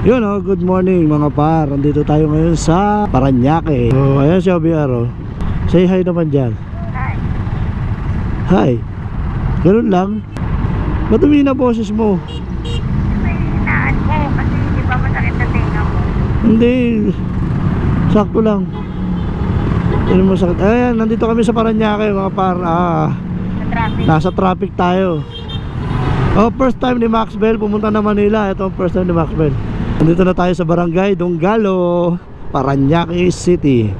Yun oh, good morning mga par. Nandito tayo ngayon sa Paranaque. Oh, ayan si OBR oh. Say hi naman dyan. Hi. Hi. Ganun lang. Ba't na boses mo? May hinaan ko kasi di ba masakit sa tenga mo. Hindi. Sakto lang. Ano mo sakit? Ayan, nandito kami sa Paranaque mga par. Ah, Sa traffic. nasa traffic tayo. Oh, first time ni Maxwell pumunta na Manila. Ito ang first time ni Maxwell. Nandito na tayo sa Barangay Donggalo, Paranaque City.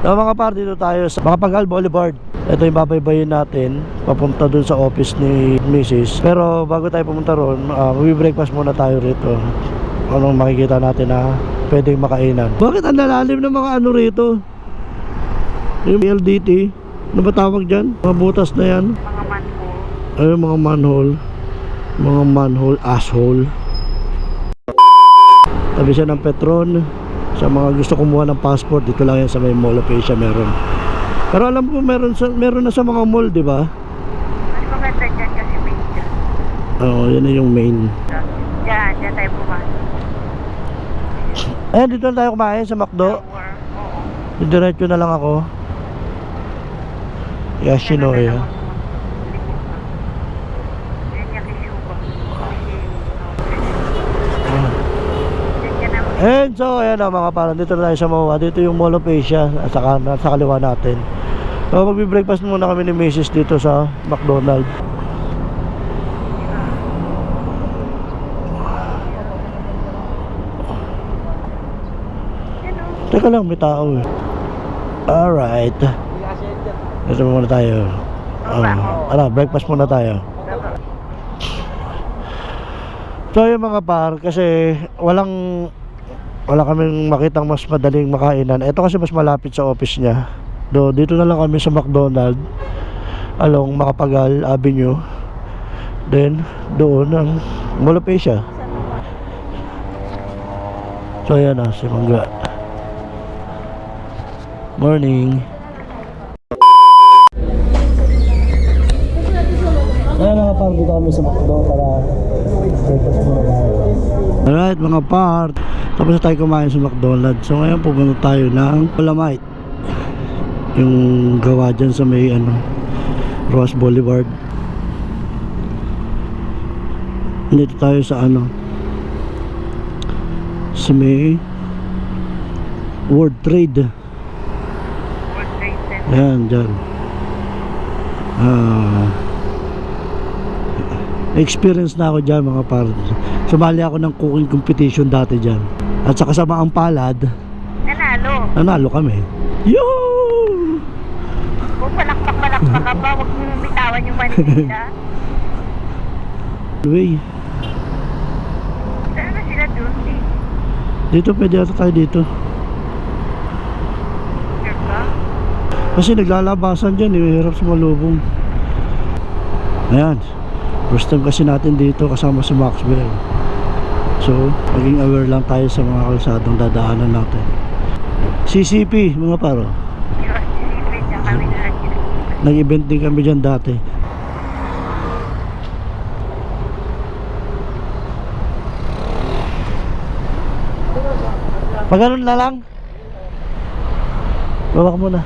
So mga par, dito tayo sa Makapagal Boulevard. Ito yung babaybayin natin papunta dun sa office ni Mrs. Pero bago tayo pumunta ron, uh, breakfast muna tayo rito. Anong makikita natin na pwedeng makainan. Bakit ang lalalim ng mga ano rito? Yung LDT, ano ba tawag dyan? Mga butas na yan. Mga manhole. Ay, mga manhole. Mga manhole, asshole. Tabi siya ng Petron. Sa mga gusto kumuha ng passport, dito lang yan sa may Mall of Asia meron. Pero alam ko meron, sa, meron na sa mga mall, di ba? Mas maganda dyan kasi may dyan. Oo, yan na yung main. Dyan, dyan tayo pumasok. Eh, dito na tayo kumain sa McDo. Diretso na lang ako. Yashinoya. Yan yung isuba. Ah. Dyan ka naman. And so, ayan na mga parang dito na tayo sa MOA. Dito yung Mall of Asia at sa kaliwa natin. So, magbe-breakfast muna kami ni Mrs. dito sa McDonald's. Teka lang, may tao eh. Alright. Dito muna tayo. Oh, ano, breakfast muna tayo. So yung mga par, kasi walang wala kaming makitang mas madaling makainan. Ito kasi mas malapit sa office niya. Do, dito na lang kami sa McDonald along Makapagal Avenue. Then doon ang Mall of Asia. So ayan na si Mangga. Morning. Ayan mga par, dito kami sa McDo para breakfast muna tayo. Alright mga par, tapos na tayo kumain sa McDonald's. So ngayon pupunta tayo ng Palamite. Yung gawa dyan sa may ano, Ross Boulevard. Dito tayo sa ano, sa may World Trade. World Trade Center. Ayan, dyan. Ah, experience na ako dyan mga par. Sumali ako ng cooking competition dati dyan. At sa kasamaang palad, Nanalo. nanalo kami. Yoo! Kung palakpak-palakpak ka ba, huwag mo bitawan yung Manila. Way, Saan na sila doon? eh? dito pwede ata tayo dito. Kasi naglalabasan dyan, eh, hirap sa malubong. Ayan. First time kasi natin dito kasama si Maxwell. So, maging aware lang tayo sa mga kalsadong dadaanan natin. CCP, mga paro. Nag-event din kami dyan dati. Pagano'n na lang. Bawa ka muna.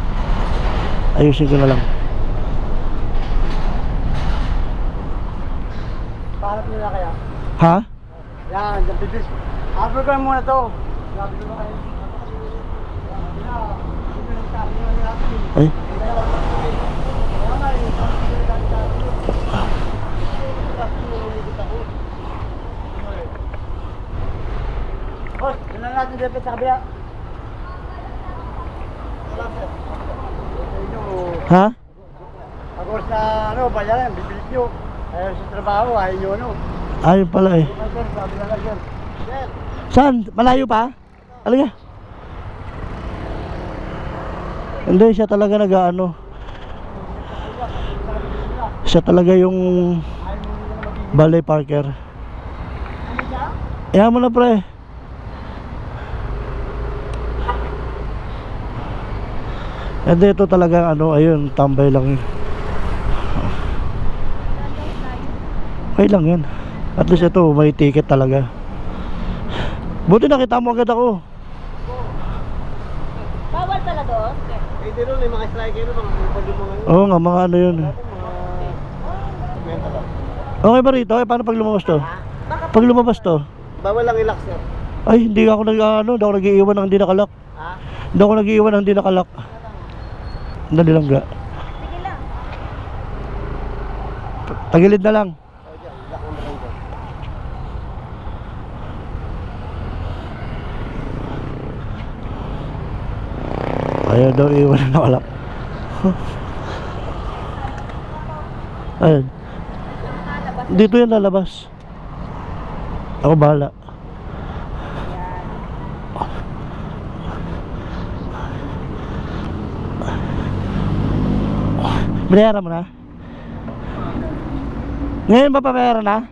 Ayusin ko na lang. Parang nila kaya. Ha? Yan, dyan bibis. Upload ko lang muna to. Ay. Boss, yun lang natin dito sa kabila. Ha? Ako sa ano, bayaran, bibilit nyo. Ayaw sa trabaho, ayaw nyo ano. Ayun pala eh. Saan? Malayo pa? Alaga. Hindi, siya talaga nag-ano. Siya talaga yung ballet parker. Iyan mo na pre. Hindi ito talaga ano, ayun, tambay lang yun. Okay lang yan. At least ito, may ticket talaga. Buti nakita mo agad ako. Bawal pala doon? Eh, di ron, may mga striker ron, mga pwede mo ngayon. Oo nga, mga ano yun. Mga... Okay ba rito? Eh, paano pag lumabas to? Pag lumabas to? Bawal lang ilak, sir. Ay, hindi ako nag ano, hindi ako nag-iiwan ng hindi nakalak. Ha? Hindi ako nag-iiwan ng hindi nakalak. Dali lang ga. Sige lang. Tagilid na lang. O, dyan, ilak ng barangay. Ayaw daw iwan na nakalak. Ayun. Dito yan lalabas. Ako bahala. Binayaran mo na? Ngayon ba pabayaran na?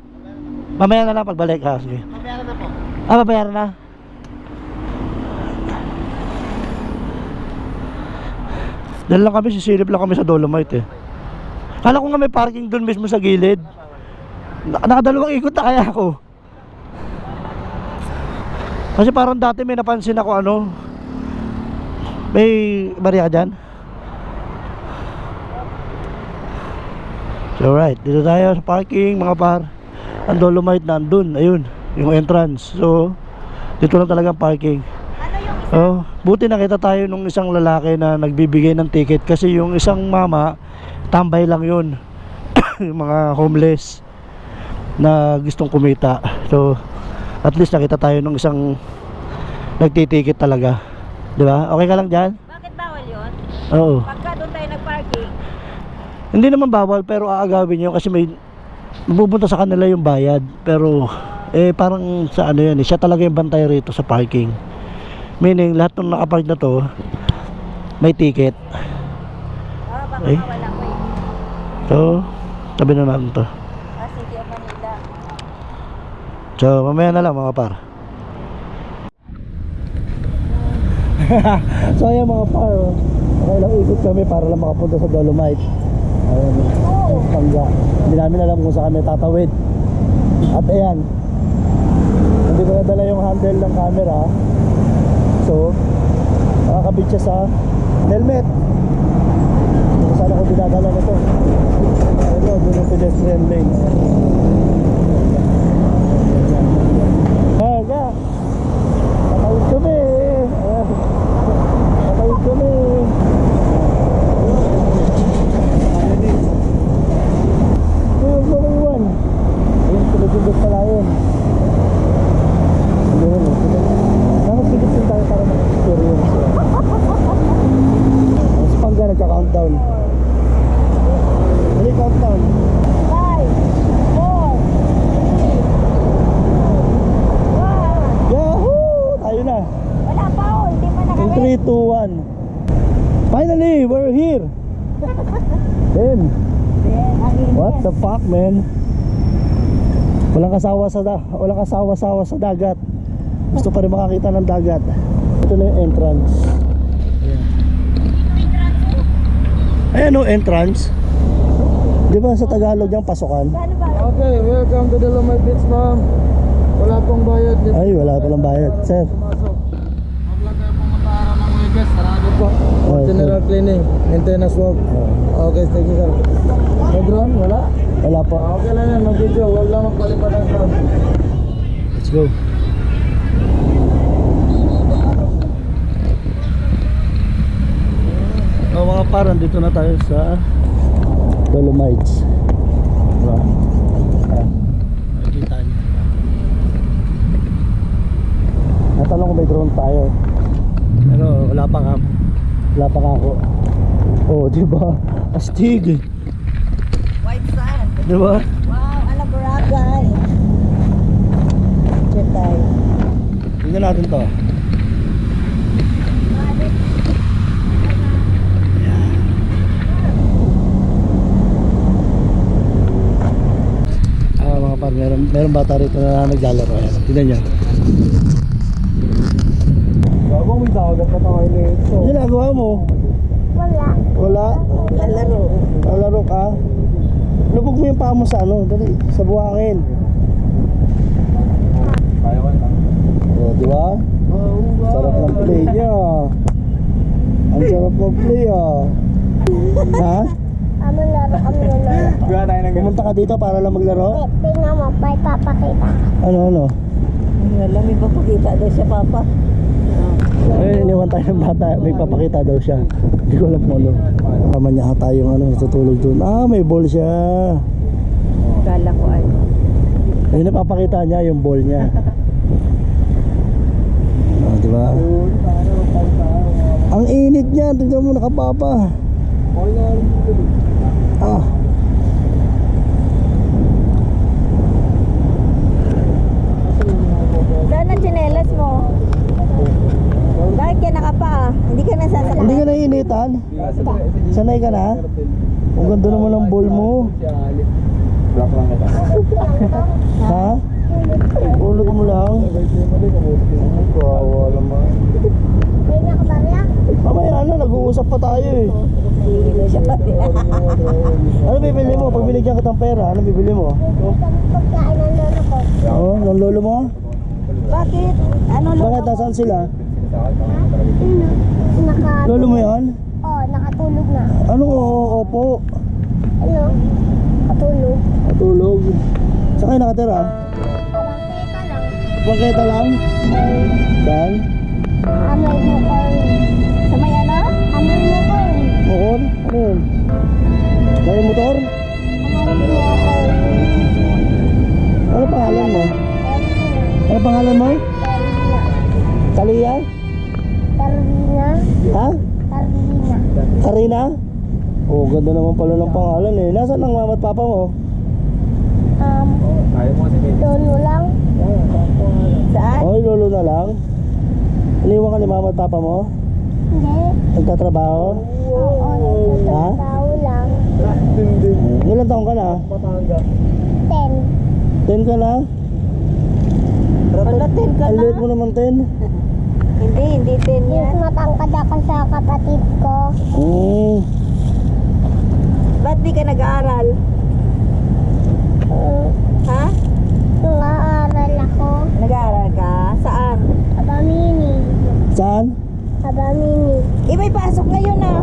Mamaya na lang pagbalik ha. Sige. Mabayaran na po. Ah, babayaran na? Dahil lang kami, sisilip lang kami sa Dolomite eh. Kala ko nga may parking doon mismo sa gilid. Na- nakadalawang ikot na kaya ako. Kasi parang dati may napansin ako ano. May bariya dyan? So right, dito tayo sa parking mga par. Ang Dolomite nandun, ayun, yung entrance. So, dito lang talaga ang parking. Oh, buti nakita tayo nung isang lalaki na nagbibigay ng ticket kasi yung isang mama tambay lang yun. yung mga homeless na gustong kumita. So, at least nakita tayo nung isang nagtiticket talaga. 'Di ba? Okay ka lang diyan? Bakit bawal yun? Oo. Pagka doon tayo nag-parking, Hindi naman bawal pero aagawin yun kasi may pupunta sa kanila yung bayad. Pero eh parang sa ano yan, eh, siya talaga yung bantay rito sa parking. Meaning lahat ng nakapark na to may ticket. ah, baka Eh? mawala ko eh. So, tabi na natin to. Ah, City of Manila. So, mamaya na lang mga par. so, ayan mga par. oh. Okay lang ikot kami para lang makapunta sa Dolomite. Ayan. Oh. Pangga. Hindi namin alam kung saan kami tatawid. At ayan. Hindi ko nadala yung handle ng camera. So, nakakabit siya sa helmet. Kung saan ako dinadala nito. Ito, doon yung pedestrian lane. Ah, ya. Tatawid kami. Ayan. Tatawid kami. Ayun, mga iwan. Ayun, tulog-tulog pala yun. Ayun, Dapat bigit din tayo para mag-experience. yun. Mas pangga nagka-countdown. Dali, countdown. Five, four, three, one. Yahoo! Tayo na. Wala pa oh, hindi pa In nakawin. 3, 2, 1. Finally, we're here. Damn. What the fuck, man? Kasawa sa da walang kasawa-sawa sa dagat. Gusto pa rin makakita ng dagat. Ito na yung entrance. Ayan o, entrance. Di ba sa Tagalog yung pasokan? Ba? Okay, welcome to Dolomite Beach, ma'am. Wala pong bayad. Ay, wala palang bayad. Sir. Pumasok. Huwag lang kayo pumunta araw ng Vegas. Sarado po. Oh, General cleaning, maintenance work. Okay, thank you, sir. May drone? Wala? Wala po. Ah, Okay lang yan, mag-video. Huwag lang magpalipad ng drone. Let's go. Oh, mga parang dito na tayo sa Dolomites. Diba? Ah, nakikita niyo. Natanong ko may drone tayo. Pero wala pa ka. Wala pa ako. Oh, di ba? Astig. White sand. Di ba? Wow, ala Boracay. Check tayo. Tingnan natin to. Ah, mga par, meron, meron bata rito na naglalaro. Ayan, tingnan nyo. Dagat na tayo nito. Ginagawa mo? Wala. Wala. Lalaro. Lalaro ka? Lubog mo yung paa mo sa ano, dali, sa buhangin. Kaya ka lang. O, Di ba? Sarap ng play niya. Ang sarap ng play ah. Ha? Ano laro kami ng laro? Gawa tayo ng Pumunta ka dito para lang maglaro? Tingnan mo, may papakita. Ano ano? Wala, may papakita daw siya, Papa. Eh, iniwan tayo ng bata. May papakita daw siya. Hindi ko alam kung ano. Tama niya ata yung ano, natutulog doon. Ah, may ball siya. Kala ko ano. Ayun, napapakita niya yung ball niya. Ah, di ba? Ang init niya. Tingnan mo, nakapapa. Ah. Saan ang tsinelas mo? Bakit ka nakapa? Hindi ka nasasakit. Hindi ka naiinitan? Sanay ka na? Ang ganda naman ng ball mo. Ha? Ulog mo lang. Kawawa naman. Mamaya na, nag-uusap pa tayo eh. Ano bibili mo? Pag binigyan kita ng pera, ano bibili mo? Pagkain ng lolo ko. Oo, ng lolo mo? Bakit? Ano lang? Bakit nasaan sila? Lolo mo yan? Nakatulog na. Anong oo, opo? Ano? Katulog. Matulog. Saan kayo nakatira? Parang teka lang. Bangketa lang? Saan? Amay mo ko. Sa may ano? Amay mo ko. Mukon? Ano yun? May motor? Amay mo ko. Ano pangalan mo? Ano pangalan mo? Termina. Kalia? Termina. Ha? Karina? Oh, ganda naman pala ng pangalan eh. Nasaan ang mama at papa mo? Um, lolo lang. Saan? Oh, lolo na lang. Iniwan ka ni mama at papa mo? Hindi. Nagtatrabaho? Oo, nagtatrabaho lang. Ilan taong ka na? Ten. 10 ka na? Wala, ten ka Ang na. liit mo naman 10. Hindi, hindi Yung yan. matangkad ako sa kapatid ko. Hmm. Ba't di ka nag-aaral? Uh, Ha? Nag-aaral ako. Nag-aaral ka? Saan? Abamini. Saan? Abamini. Eh, may pasok ngayon ah.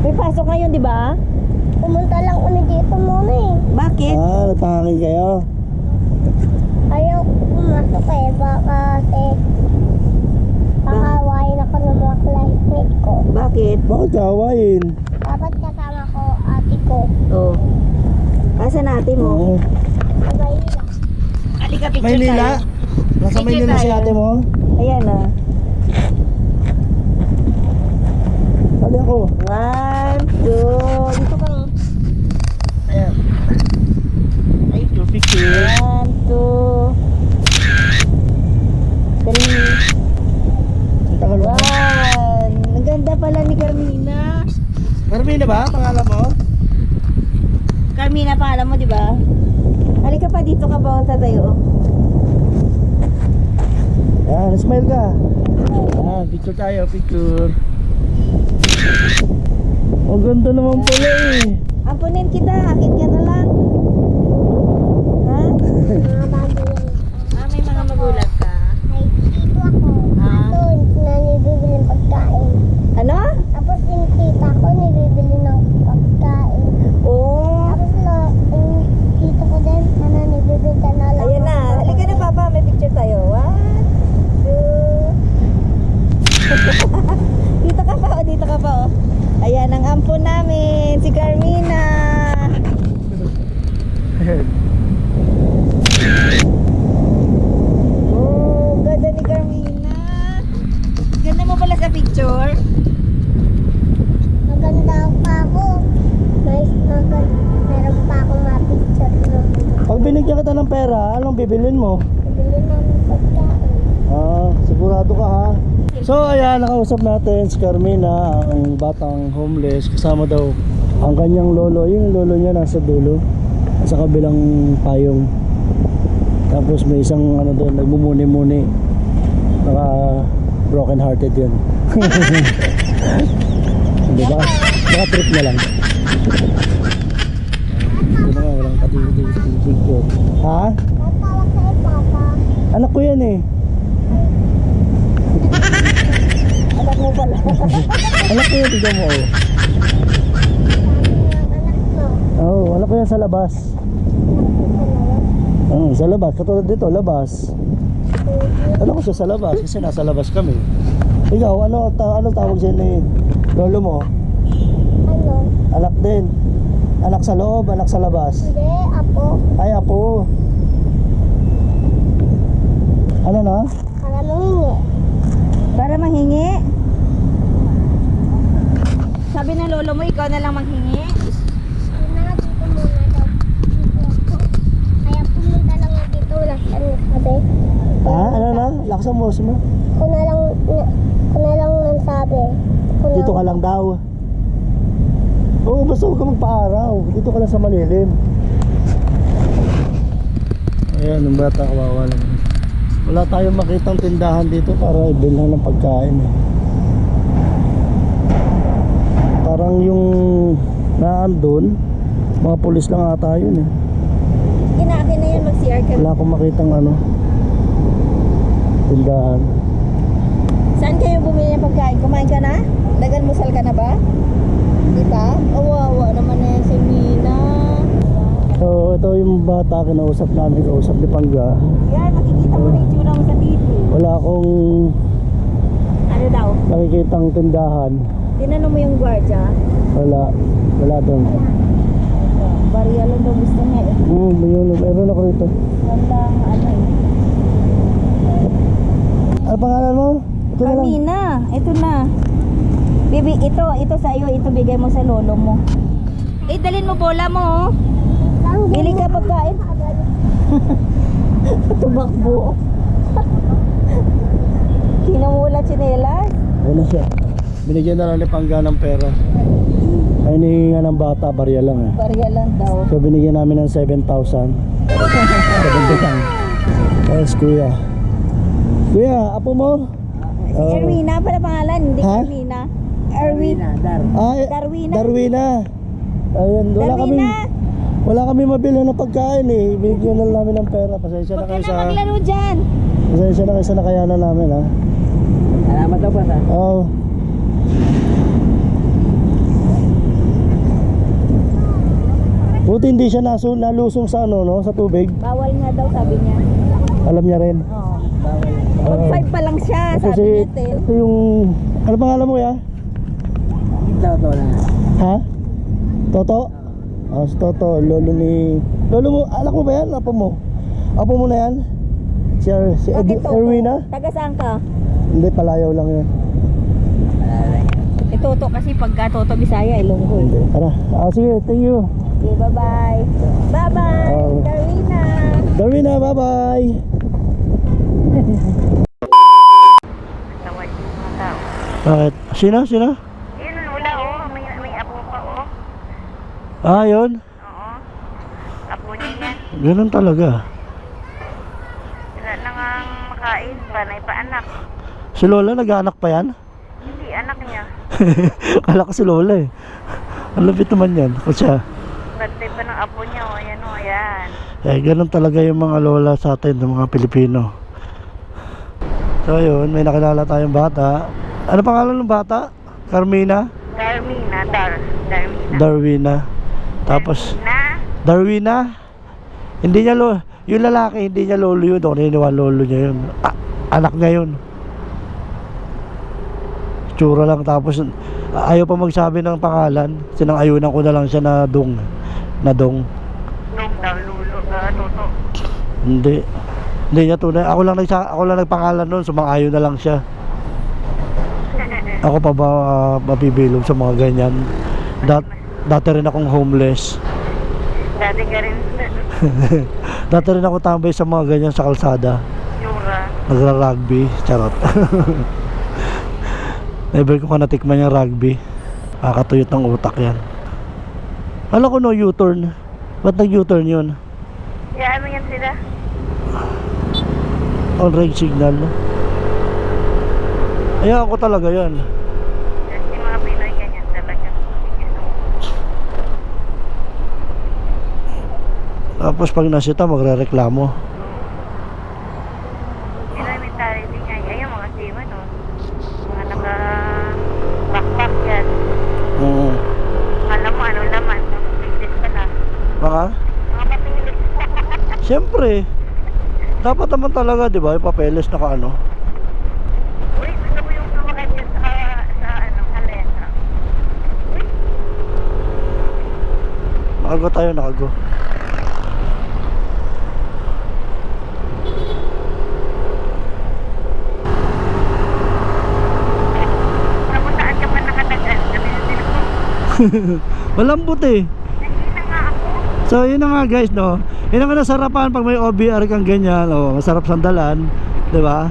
May pasok ngayon, di ba? Pumunta lang kami dito muna eh. Bakit? Ah, nagpahangin kayo. Ayaw ko pumasok eh. Baka kasi kakawain ako ng ko. Bakit? Bakit kawain? Dapat kasama ko ate ko. Oh. Asa natin mo? Oo. Sabay nila. Halika, picture Maynila? tayo. Nasa Picture Maynila si tayo. ate mo? Ayan ah. Sali ako. One, two, dito ka. Ayan. Thank you, picture. One, two, three, Ang tagal mo. one. Ang ganda pala ni Carmina. Carmina ba? Pangalan mo? Carmina pangalan mo, di ba? Halika pa dito ka ba sa tayo? Ayan, smile ka. Ayan, picture tayo, picture. Ang ganda naman pala eh. Ampunin kita, akit ka na lang. Ha? Mga bago yan. Ah, may mga magulat ka. Ay, dito ako. Ah. Doon, na nibibili ng pagkain. Ano? Tapos yung tita ko, nibibili ng pagkain. Oo. Tapos na, yung tito ko din, na nibibili ka na lang. Ayan na. Halika na, Papa. May picture tayo. One, two. dito ka pa, oh. Dito ka pa, oh. Ayan ang ampon namin. Si Carmina. Oh, ganda ni Carmina. Ganda mo pala sa picture. Maganda pa ako. Nice, maganda. Meron pa akong ma-picture nun. Pag binigyan kita ng pera, anong bibilin mo? Bibili namin pagkain. Ah, sigurado ka ha. So ayan, nakausap natin si Carmina, ang batang homeless. Kasama daw ang kanyang lolo. Yung lolo niya nasa dulo. Sa kabilang payong. Tapos may isang ano doon, nagmumuni-muni. Naka broken hearted yun. Di ba? Naka trip na lang. Hindi na nga, walang katigil sa picture. Ha? Anak ko yan eh. Anak mo pala. anak ko yan, tignan mo. Oh. Oo, oh, anak ko yan sa labas. Oh, sa labas, katulad dito, labas. Anak ko siya sa labas kasi nasa labas kami. Ikaw, ano, ta ano tawag siya ni lolo mo? Ano? Anak din. Anak sa loob, anak sa labas. Hindi, apo. Ay, apo. Ano na? Para manghingi. Para manghingi? Sabi ng lolo mo, ikaw na lang manghingi? Ha? Ano na? Laksan mo, mo. Ako na lang, ako na lang nang sabi. Ako na, Dito ka lang daw. Oo, basta huwag ka magpa-araw. Dito ka lang sa malilim. Ayan, yung bata kawawa naman. Wala tayong makitang tindahan dito para ibilhan ng pagkain. Eh. Parang yung naandun, mga pulis lang ata yun eh. Inakin na yan, mag-CR ka. Wala akong makitang ano, tindahan. Saan kayo bumili ng pagkain? Kumain ka na? Dagan musal ka na ba? Di ba? Awawa naman na yan si Mina. So, ito yung bata kinausap namin, kausap ni Pangga. Yan, makikita mo na sa TV. Wala akong Ano daw? nakikitang tindahan. Tinanong mo yung gwardiya? Wala. Wala doon. Bariya lang daw gusto niya eh. Hmm, yun. Meron ako rito. Gandang ano eh. Ano pangalan mo? Ito na lang. Carmina, ito na. Bibi, ito, ito sa iyo, ito bigay mo sa lolo mo. Eh, dalin mo bola mo, oh. Bili ka pagkain. Tumakbo. Kinamula chinelas. Ayun na siya. Binigyan na lang ni Pangga ng pera. Ay, hinihinga ng bata, barya lang eh. Bariya lang daw. So, binigyan namin ng 7,000. 7,000. Thanks, kuya. Kuya, apo mo? Si Oh. Erwina pala pangalan, hindi Ha? Erwina. Erwina. Ay, Darwina. Darwina. Ayun, wala kami Darwina. wala kami mabili ng pagkain eh. Binigyan na lang namin ng pera. Pasensya na Huwag ka kayo na sa maglaro dyan. Pasensya na kayo sa nakayanan namin ha. Salamat daw ba sa? Oo. Buti hindi siya naso, nalusong sa ano no, sa tubig. Bawal nga daw, sabi niya. Alam niya rin. Oo. Mag five pa lang siya, sabi si, niya, Tel. ito yung, ano pangalan mo ya? Ito to na. Ha? Toto? Ah, si Toto, lolo ni... Lolo mo, anak mo ba yan? Apo mo? Apo mo na yan? Si, Er- si Bakit Ed-? Erwina? Taga saan ka? Hindi, palayaw lang yan. Toto kasi pagka Toto Bisaya, Ilonggo eh. Hindi. Tara. Ah, sige, thank you. Okay, bye-bye. Bye-bye, Oh. Darwina. Darwina, bye-bye! Tawad yung mga tao. Bakit? Sino? Sino? Yun, wala oh. May, may apo pa oh. Ah, yun. Oo. Apo niya yan. Ganun talaga. Wala na nga makain. Panay pa anak. Si Lola nag-anak pa yan? Hindi, anak niya. Kala ko si Lola eh. Ang lapit naman yan. O siya. Bantay pa ng apo niya oh. Ayan oh, ayan. Eh, ganun talaga yung mga lola sa atin, ng mga Pilipino. So yun, may nakilala tayong bata. Ano pangalan ng bata? Carmina? Darmina, Dar. Darmina. Darwina. Tapos, Na? Darwina? Hindi niya lo, yung lalaki, hindi niya lolo yun. Ako naniniwala lolo niya yun. A- anak niya yun. Tsura lang. Tapos, ayaw pa magsabi ng pangalan. Sinang-ayunan ko na lang siya na dong. Na dong. Hindi. Hindi niya tunay. Ako lang nagsa ako lang nagpangalan noon, sumang-ayon na lang siya. Ako pa ba uh, mabibilog sa mga ganyan? Dat dati rin akong homeless. Dati ka rin. Dati rin ako tambay sa mga ganyan sa kalsada. Nagra-rugby. Charot. Never ko ka natikman yung rugby. Kakatuyot ng utak yan. Alam ko no U-turn. Ba't nag-U-turn yun? Kaya ano yan sila? On red signal. Ayaw ko talaga yan. Kasi mga Pinoy ganyan talaga. Tapos pag nasita, magre-reklamo. Pinoy mentality nga. Ayun mga seaman oh. Mga naka Siyempre. Dapat naman talaga, di ba? Yung papeles na ano. Uy, gusto mo yung sumakay dyan sa, sa ano, kalesa. Nakago tayo, nakago. Malambot eh. So yun na nga guys no. Yun ang nasarapan pag may OBR kang ganyan. Oh, masarap sandalan, 'di ba?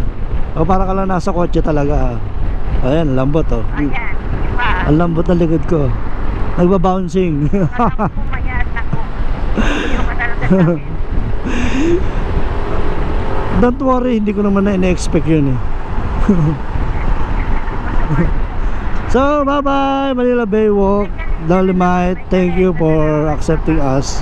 O para ka lang nasa kotse talaga. Ayan, lambot oh. Ayan? Ang lambot ng likod ko. Nagba-bouncing. Don't worry, hindi ko naman na ina-expect yun eh. so, bye-bye Manila Bay Walk, Dolomite. Thank you for accepting us.